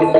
ಎಲ್ಲ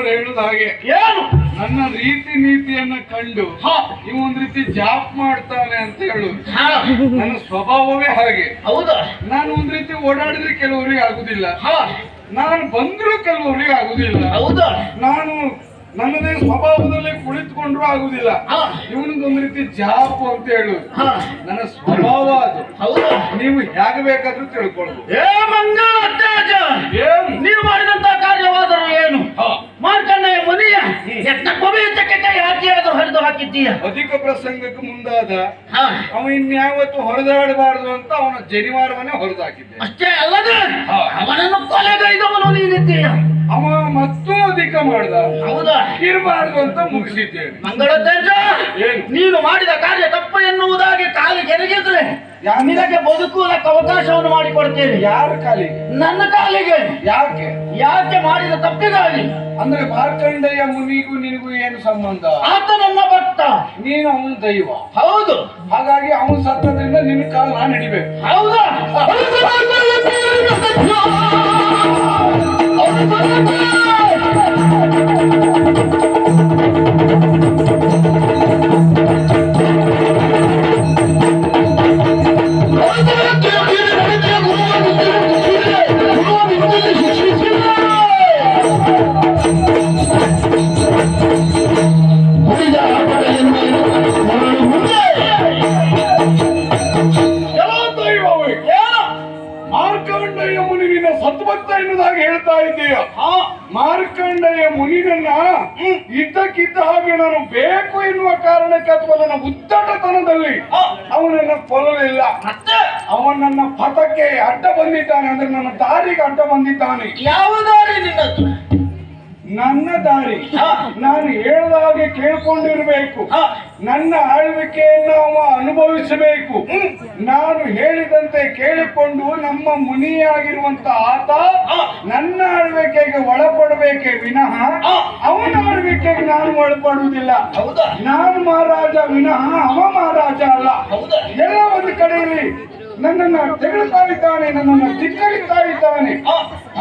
ಕೆಲವರು ಹೇಳುದು ಹಾಗೆ. ಏನು? ನನ್ನ ರೀತಿ ನೀತಿಯನ್ನ ಕಂಡು ಇವೊಂದ್ ರೀತಿ ಜಾಪ್ ಮಾಡ್ತಾನೆ ಅಂತ ಹೇಳು ಹ, ನನ್ನ ಸ್ವಭಾವವೇ ಹಾಗೆ. ಹೌದಾ. ನಾನು ಒಂದ್ ರೀತಿ ಓಡಾಡಿದ್ರೆ ಕೆಲವರಿಗೆ ಆಗುದಿಲ್ಲ. ಹ, ನಾನು ಬಂದ್ರು ಕೆಲವರಿಗೆ ಆಗುದಿಲ್ಲ. ಹೌದಾ. ನಾನು ನನ್ನದೇ ಸ್ವಭಾವದಲ್ಲಿ ಕುಳಿತುಕೊಂಡ್ರು ಆಗುದಿಲ್ಲ. ಇವನಿಗೊಂದ್ ರೀತಿ ಜಾಪ್ ಅಂತ ಹೇಳು. ಹ, ನನ್ನ ಸ್ವಭಾವ ಅದು. ಹೌದಾ. ನೀವು ಹೇಗೆ ಬೇಕಾದ್ರೂ ತಿಳ್ಕೊಳ್ಬೋದು. ಏ ಮಂಗ ನೀನು ಮಾಡಿದಂತ ಕಾರ್ಯವಾದರೂ ಏನು? ಮಾರ್ಕಣ್ಣಯ್ಯ ಮುನಿಯ ಯತ್ನ ಹರಿದು ಹಾಕಿದ್ದೀಯ? ಅಧಿಕ ಪ್ರಸಂಗಕ್ಕೆ ಮುಂದಾದ ಹ, ಅವ ಇನ್ಯಾವತ್ತು ಹೊರದಾಡಬಾರದು ಅಂತ ಅವನ ಜನಿವಾರವನ್ನೇ ಹೊರದಾಕಿದ್ದೆ. ಅಷ್ಟೇ ಅಲ್ಲದ ಅವನನ್ನು ಕೊಲೆಗೈದವನು ನೀನಿದ್ದೀಯ? ಅವ ಮತ್ತೂ ಅಧಿಕ ಮಾಡ್ದ. ಹೌದಾ? ಇರಬಾರ್ದು ಅಂತ ಮುಗಿಸಿದ್ದೇನೆ. ಮಂಗಳ ತೇಜ ನೀನು ಮಾಡಿದ ಕಾರ್ಯ ತಪ್ಪು ಎನ್ನುವುದಾಗಿ ಕಾಲಿಗೆ ಎರಗಿದ್ರೆ ಯಾ- ನಿನಗೆ ಬದುಕುವುದಕ್ಕೆ ಅವಕಾಶವನ್ನು ಮಾಡಿಕೊಡ್ತೇನೆ? ಯಾರ ಕಾಲಿಗೆ? ನನ್ನ ಕಾಲಿಗೆ. ಯಾಕೆ? ಯಾಕೆ ಮಾಡಿದ ತಪ್ಪಿಗಾಗಿ? ಅಂದ್ರೆ ಮಾರ್ಕಂಡಯ್ಯ ಮುನಿಗೂ ನಿನಗೂ ಏನು ಸಂಬಂಧ? ಆತ ನನ್ನ ಭಕ್ತ. ನೀನು ಅವನು ದೈವ. ಹೌದು. ಹಾಗಾಗಿ ಅವನು ಸತ್ತದ್ರಿಂದ ನಿನ್ನ ಕಾಲ ನಾನು ಹಿಡಿಬೇಕು. ಹೌದಾ? ನಾನು ಬೇಕು ಎನ್ನುವ ಕಾರಣಕ್ಕೆ ಅಥವಾ ನನ್ನ ಉದ್ದಟತನದಲ್ಲಿ. ಅವನನ್ನ ಕೊಲ್ಲಲಿಲ್ಲ. ಅವನನ್ನ ಪಥಕ್ಕೆ ಅಡ್ಡ ಬಂದಿದ್ದಾನೆ ಅಂದ್ರೆ ನನ್ನ ದಾರಿಗೆ ಅಡ್ಡ ಬಂದಿದ್ದಾನೆ. ಯಾವ ದಾರಿ ನಿನ್ನದು ನನ್ನ ದಾರಿ. ನಾನು ಹೇಳಿದ ಹಾಗೆ ಕೇಳ್ಕೊಂಡಿರ್ಬೇಕು. ನನ್ನ ಆಳ್ವಿಕೆಯನ್ನು ಅವ ಅನುಭವಿಸಬೇಕು. ನಾನು ಹೇಳಿದಂತೆ ಕೇಳಿಕೊಂಡು ನಮ್ಮ ಮುನಿಯಾಗಿರುವಂತ ಆತ. ನನ್ನ ಆಳ್ವಿಕೆಗೆ ಒಳಪಡಬೇಕೇ ವಿನಃ. ಅವನ ಆಳ್ವಿಕೆಗೆ ನಾನು ಒಳಪಡುವುದಿಲ್ಲ. ಹೌದಾ? ನಾನು ಮಹಾರಾಜ ವಿನಃ ಅವ ಮಹಾರಾಜ ಅಲ್ಲ. ಹೌದಾ? ಎಲ್ಲ ಒಂದು ಕಡೆಯಲ್ಲಿ ನನ್ನನ್ನ ತೆಗಳ್ತಾ ಇದ್ದಾನೆ ನನ್ನನ್ನ ತಿಕ್ಕಳಿತಾ ಇದ್ದಾನೆ.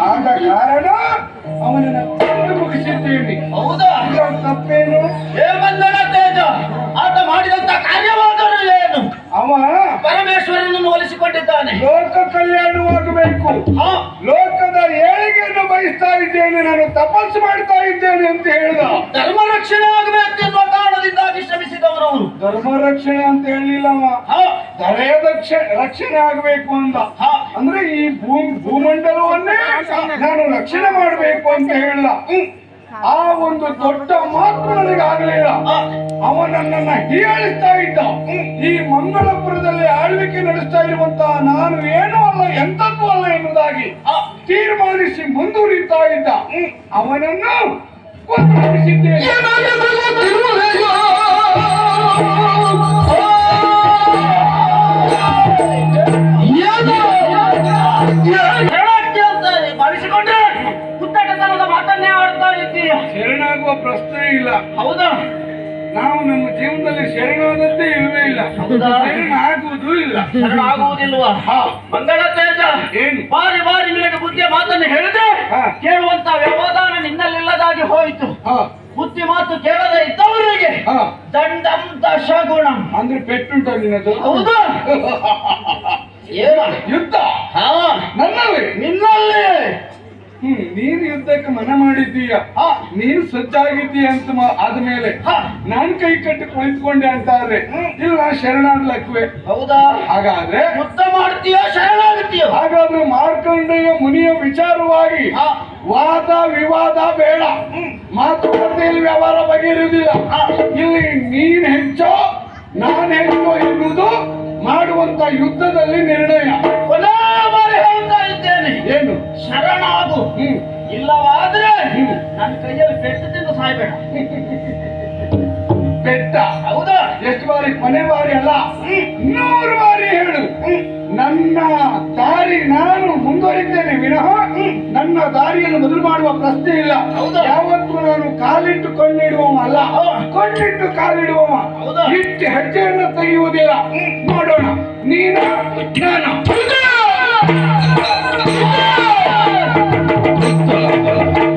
ಆದ ಕಾರಣ ಅವನನ್ನ ತಂದು ಮುಗಿಸಿದ್ದೇನೆ. ಹೌದಾ? ತಪ್ಪೇನು? ತೇಜ ಆತ ಮಾಡಿದಂತ ಕಾರ್ಯವಾದರೂ ಏನು? ಅವ ಪರಮೇಶ್ವರನನ್ನು ಹೋಲಿಸಿಕೊಂಡಿದ್ದಾನೆ ಲೋಕ ಕಲ್ಯಾಣವಾಗಬೇಕು ಹಾ ಲೋಕದ ಏಳಿಗೆಯನ್ನು ಬಯಸ್ತಾ ಇದ್ದೇನೆ ನಾನು ತಪಸ್ಸು ಮಾಡ್ತಾ ಇದ್ದೇನೆ ಅಂತ ಹೇಳಿದ. ಧರ್ಮ ರಕ್ಷಣೆ ಆಗಬೇಕು ಎನ್ನುವ ಕಾರಣದಿಂದಾಗಿ ಅವರು ಧರ್ಮ ರಕ್ಷಣೆ ಅಂತ ಹೇಳಿಲ್ಲ ದಕ್ಷ ರಕ್ಷಣೆ ಆಗಬೇಕು ಅಂತ ಅಂದ್ರೆ ಈ ಭೂ ಭೂಮಂಡಲವನ್ನೇ ನಾನು ರಕ್ಷಣೆ ಮಾಡಬೇಕು ಅಂತ ಹೇಳಲ್ಲ ಆ ಒಂದು ದೊಡ್ಡ ಮಾತು ನನಗೆ ಆಗಲಿಲ್ಲ ಹಾ. ಅವ ನನ್ನನ್ನ ಹೀಯಾಳಿಸ್ತಾ ಇದ್ದ. ಈ ಮಂಗಳಪುರದಲ್ಲಿ ಆಳ್ವಿಕೆ ನಡೆಸ್ತಾ ಇರುವಂತಹ ನಾನು ಏನೂ ಅಲ್ಲ ಹಾ. ತೀರ್ಮಾನಿಸಿ ಮುಂದುವರಿತಾ ಇದ್ದ. ಅವನನ್ನು ಭಾವಿಸಿಕೊಂಡ್ರೆ ಮಾತನ್ನೇ ಆಡ್ತಾ ಇದ್ದೀಯ. ಶರಣಾಗುವ ಪ್ರಶ್ನೆ ಇಲ್ಲ. ಹೌದಾ? ನಾವು ನಮ್ಮ ಜೀವನದಲ್ಲಿ ಶರಣಾದದ್ದೇ ಇಲ್ವೇ ಇಲ್ಲ. ಶರಣ ಆಗುವುದೂ ಇಲ್ಲ. ಶರಣಾಗುವುದಿಲ್ವಾ ಹಾ. ಮಂಗಳ ತೇಜ ಏನು? ಬಾರಿ ಬಾರಿ ನಿಮಗೆ ಬುದ್ಧಿಯ ಮಾತನ್ನು ಹೇಳಿದೆ. ಕೇಳುವಂತ ವ್ಯವಧಾನ ನಿನ್ನಲ್ಲಿಲ್ಲದಾಗಿ ಹೋಯಿತು. ಹಾ, ಬುದ್ಧಿ ಮಾತು ಕೇಳದೆ ಇದ್ದವರಿಗೆ. ದಂಡಂ ದಶಗುಣಂ. ಅಂದ್ರೆ ಪೆಟ್ಟುಂಟ ನಿನ್ನದು? ಹೌದು. ಏನ? ಯುದ್ಧ? ಹಾ. ನನ್ನಲ್ಲಿ? ನಿನ್ನಲ್ಲಿ. ಹ್ಮ್ ನೀನು ಯುದ್ಧಕ್ಕೆ ಮನ ಮಾಡಿದ್ದೀಯ. ಹಾ ನೀನು ಸಜ್ಜಾಗಿದ್ದೀಯ ಅಂತ ಆದ್ಮೇಲೆ ಹಾ ನಾನ್ ಕೈ ಕಟ್ಟಿ ಕುಳಿತುಕೊಂಡೆ ಅಂತಾದ್ರೆ ಇಲ್ಲ ಶರಣಾಗ್ಲಕ್ವೆ. ಹೌದಾ? ಹಾಗಾದ್ರೆ ಯುದ್ಧ ಮಾಡ್ತೀಯೋ ಶರಣಾಗುತ್ತೀಯ ಹಾಗಾದ್ರೆ ಮಾರ್ಕಂಡೆಯ ಮುನಿಯ ವಿಚಾರವಾಗಿ ವಾದ ವಿವಾದ ಬೇಡ. ಮಾತುಕತೆಯಲ್ಲಿ ವ್ಯವಹಾರ ಬಗೆಹರಿಯುವುದಿಲ್ಲ. ಇಲ್ಲಿ ನೀನ್ ಹೆಚ್ಚೋ ನಾನ್ ಹೆಚ್ಚೋ ಎನ್ನುವುದು ಮಾಡುವಂತ ಯುದ್ಧದಲ್ಲಿ ನಿರ್ಣಯ. ನನ್ನ ಕೈಯಲ್ಲಿ ಪೆಟ್ಟು ತಿಂದು ಸಾಯ್ಬೇಡ. ಬೆಟ್ಟ ಹೌದಾ? ಎಷ್ಟು ಬಾರಿ ಕೊನೆ ಬಾರಿ ಅಲ್ಲ? ನೂರು ಬಾರಿ ಹೇಳು. ನನ್ನ ದಾರಿ ನಾನು ಮುಂದುವರಿದ್ದೇನೆ ವಿನಃ ನನ್ನ ದಾರಿಯನ್ನು ಬದಲು ಮಾಡುವ ಪ್ರಶ್ನೆ ಇಲ್ಲ. ಹೌದಾ? ಯಾವತ್ತೂ ನಾನು ಕಾಲಿಟ್ಟು ಕೊಂಡಿಡುವವ ಅಲ್ಲ. ಕೊಂಡಿಟ್ಟು ಕಾಲಿಡುವವ ಹೌದಾ? ಇಟ್ಟು ಹೆಜ್ಜೆಯನ್ನು ತೆಗೆಯುವುದಿಲ್ಲ. ನೋಡೋಣ ನೀನು ನಾನು Thank